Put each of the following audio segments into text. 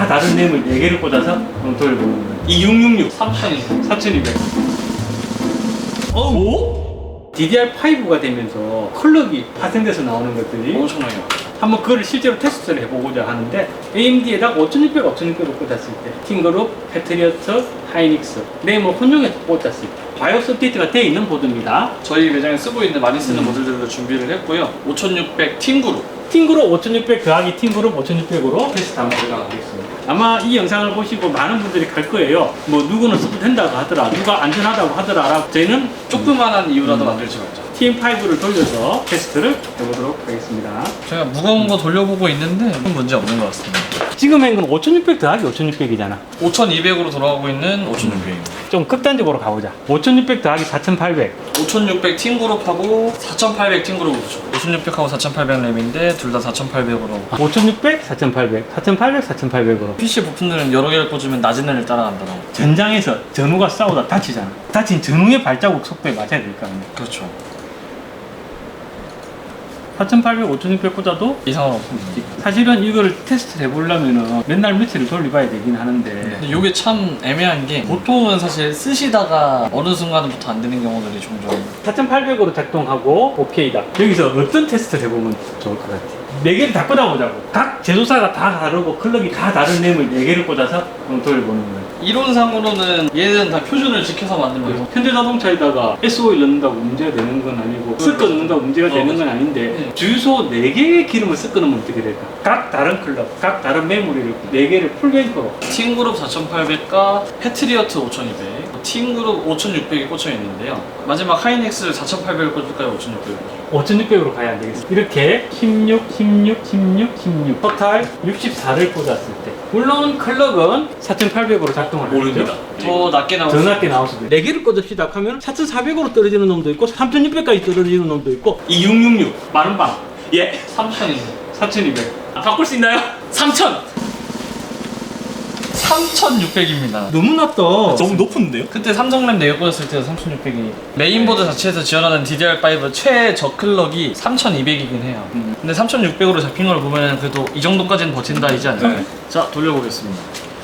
다 다른 램을 4개를 꽂아서 검토를 보는 거예요. 이 666 3,000이 4200. 어? DDR5가 되면서 클럭이 파생돼서 나오는 것들이 엄청나게 한번 그거를 실제로 테스트를 해보고자 하는데 AMD에다가 5600, 5600을 꽂았을 때 팅그룹, 패트리어트, 하이닉스 램을 혼용해서 꽂았을 때 바이오스 업데이트가 되어 있는 보드입니다. 저희 매장에 쓰고 있는 많이 쓰는 음. 모델들로 준비를 했고요 5600 팅그룹 팅그룹 5600 더하기 팅그룹 5600으로 테스트 한번 들어가겠습니다. 아마 이 영상을 보시고 많은 분들이 갈 거예요. 뭐 누구는 써도 된다고 하더라, 누가 안전하다고 하더라라고 저희는 조그만한 이유라도 음. 만들지 말자 TM5를 돌려서 테스트를 해보도록 하겠습니다. 제가 무거운 거 돌려보고 있는데 큰 문제 없는 것 같습니다 지금 행은 5600 더하기 5600이잖아. 5200으로 돌아가고 있는 5600입니다 좀 극단적으로 가보자. 5600 더하기 4800. 5600 팅그룹하고 4800 팅그룹으로 죠 5600하고 4800 램인데 둘 다 4800으로 5600, 4800, 4800, 4800으로. PC 부품들은 여러 개를 꽂으면 낮은 애를 따라간다고 전장에서 전우가 싸우다 다치잖아. 다친 전우의 발자국 속도에 맞아야 될 거 아니야. 그렇죠 4800, 5600 꽂아도 이상은 없습니다 사실은 이거를 테스트 해보려면은 맨날 며칠을 돌려봐야 되긴 하는데 근데 이게 참 애매한 게 보통은 사실 쓰시다가 어느 순간부터 안 되는 경우들이 종종 4800으로 작동하고 오케이다. 여기서 어떤 테스트를 해보면 좋을 것 같아? 네 개를 다 꽂아보자고. 각 제조사가 다 다르고 클럭이 다 다른 램을 네 개를 꽂아서 돌려보는 거야. 이론상으로는 얘는 다 표준을 지켜서 만든 거예요 현대 자동차에다가 SO를 넣는다고 문제가 되는 건 아니고 섞어 넣는다고 문제가 어, 되는 건 맞아. 아닌데 네. 주유소 4개의 기름을 섞어 넣으면 어떻게 될까? 각 다른 클럽, 각 다른 메모리를 4개를 풀뱅크로 팅그룹 4800과 패트리어트 5200 팅그룹 5600이 꽂혀 있는데요 마지막 하이닉스 4800을 꽂을까요 5600을 5600으로 가야 안 되겠어. 이렇게 16, 16, 16, 16 토탈 64를 꽂았을 때 물론 클럭은 4800으로 작동을 하겠죠? 더 낮게 나올 더수 낮게 나올 수도 있고 4개를 꽂읍시다. 하면 4400으로 떨어지는 놈도 있고 3600까지 떨어지는 놈도 있고. 2666 마른 방 예? 3000인데 4200 아, 바꿀 수 있나요? 3000 3600입니다 너무 낮다 너무 높은데요? 그때 삼성램 4개 꽂았을 때도 3600이 메인보드 자체에서 지원하는 DDR5 최저 클럭이 3200이긴 해요 음. 근데 3600으로 잡힌 걸 보면 그래도 이 정도까지는 버틴다 이지 않나요? 네. 자 돌려보겠습니다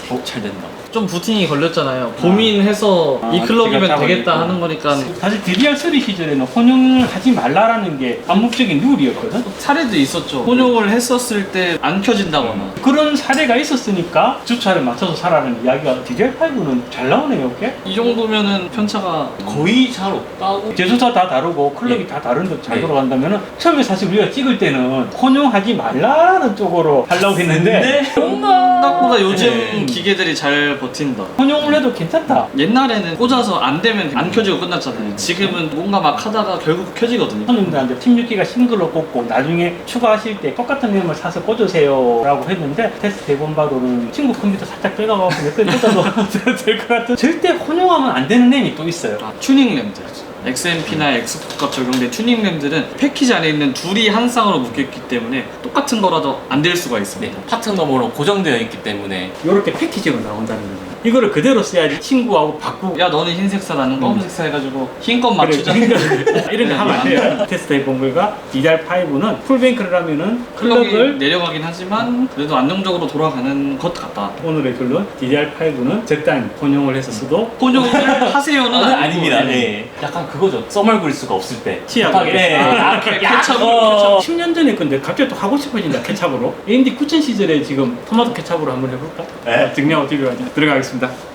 어, 잘 된다. 좀 부팅이 걸렸잖아요 고민해서 아, 이 클럭이면 지갑 되겠다 잡아놓고. 하는 거니까 사실 DDR3 시절에는 혼용을 하지 말라라는 게 암묵적인 룰이었거든 사례도 있었죠 혼용을 했었을 때 안 켜진다거나 그런 사례가 있었으니까 주차를 맞춰서 사라는 이야기가 DDR5는 잘 나오네요 꽤 이 정도면은 편차가 거의 잘 없다고. 제조사 다 다르고 클럭이 다 다른데 잘 네. 돌아간다면 처음에 사실 우리가 찍을 때는 혼용하지 말라는 쪽으로 하려고 했는데 생각보다 요즘 네. 기계들이 잘 버틴다. 혼용을 해도 괜찮다. 옛날에는 꽂아서 안 되면 안 켜지고 끝났잖아요. 지금은 뭔가 막 하다가 결국 켜지거든요. 손님들한테 16기가 싱글로 꽂고 나중에 추가하실 때 똑같은 램을 사서 꽂으세요 라고 했는데 테스트 해본 바로는 친구 컴퓨터 살짝 빼가고 몇개 꽂아도 될것 같은. 절대 혼용하면 안 되는 램이 또 있어요. 아, 튜닝 램들 XMP나 X값 적용된 튜닝 램들은 패키지 안에 있는 둘이 한 쌍으로 묶여있기 때문에 똑같은 거라도 안 될 수가 네, 있습니다. 파트 너머로 고정되어 있기 때문에. 이렇게 패키지로 나온다는 거예요 이거를 그대로 써야지 친구하고 바꾸고. 야 너는 흰색 사 나는 검은색 사 해가지고 흰것 맞추자. 그래, 이런 거 하면 안 돼요. 테스트 해본 결과 DDR5는 풀뱅크를 하면은 클럭이 클럭을 내려가긴 하지만 그래도 안정적으로 돌아가는 것 같다. 오늘의 결론 DDR5는 적당히 혼용을 해서 써도 혼용을 하세요는 아, 아니고. 아닙니다. 네. 약간 그거죠. 써멀 수가 없을 때. 치약하게. 네. 아, 케찹으로, 어, 10년 전에 근데 갑자기 또 하고 싶어진다 케찹으로. AMD 9000 시절에 지금 토마토 케찹으로 한번 해볼까? 네. 증명 어떻게 하냐 들어가겠 습니다